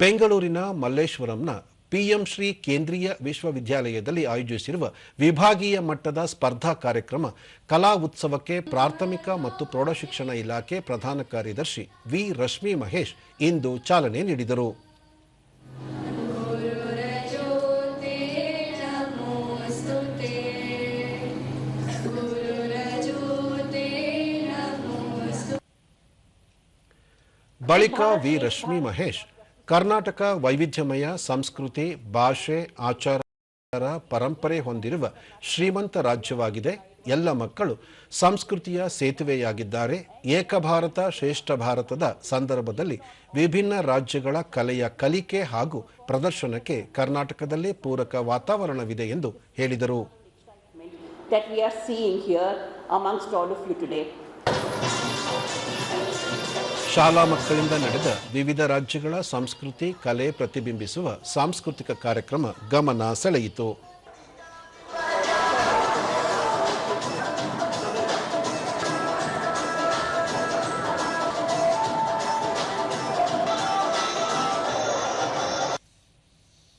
ಬೆಂಗಳೂರಿನ ಮಲ್ಲೇಶ್ವರಂನ ಪಿಎಂ ಶ್ರೀ ಕೇಂದ್ರೀಯ ವಿಶ್ವವಿದ್ಯಾಲಯದಲ್ಲಿ ಆಯೋಜಿಸಿರುವ ವಿಭಾಗೀಯ ಮಟ್ಟದ ಸ್ಪರ್ಧಾ ಕಾರ್ಯಕ್ರಮ ಕಲಾ ಉತ್ಸವಕ್ಕೆ ಪ್ರಾಥಮಿಕ ಮತ್ತು ಪ್ರೌಢಶಿಕ್ಷಣ ಇಲಾಖೆ ಪ್ರಧಾನ ಕಾರ್ಯದರ್ಶಿ ವಿ. ರಶ್ಮಿ ಮಹೇಶ್ ಇಂದು ಚಾಲನೆ ನೀಡಿದರು. ಬಳಿಕ ವಿ. ರಶ್ಮಿ ಮಹೇಶ್ ಕರ್ನಾಟಕ ವೈವಿಧ್ಯಮಯ ಸಂಸ್ಕೃತಿ, ಭಾಷೆ, ಆಚಾರ ಪರಂಪರೆ ಹೊಂದಿರುವ ಶ್ರೀಮಂತ ರಾಜ್ಯವಾಗಿದೆ. ಎಲ್ಲ ಮಕ್ಕಳು ಸಂಸ್ಕೃತಿಯ ಸೇತುವೆಯಾಗಿದ್ದಾರೆ. ಏಕ ಭಾರತ, ಶ್ರೇಷ್ಠ ಭಾರತದ ಸಂದರ್ಭದಲ್ಲಿ ವಿಭಿನ್ನ ರಾಜ್ಯಗಳ ಕಲೆಯ ಕಲಿಕೆ ಹಾಗೂ ಪ್ರದರ್ಶನಕ್ಕೆ ಕರ್ನಾಟಕದಲ್ಲೇ ಪೂರಕ ವಾತಾವರಣವಿದೆ ಎಂದು ಹೇಳಿದರು. ಶಾಲಾ ಮಕ್ಕಳಿಂದ ನಡೆದ ವಿವಿಧ ರಾಜ್ಯಗಳ ಸಂಸ್ಕೃತಿ ಕಲೆ ಪ್ರತಿಬಿಂಬಿಸುವ ಸಾಂಸ್ಕೃತಿಕ ಕಾರ್ಯಕ್ರಮ ಗಮನ ಸೆಳೆಯಿತು.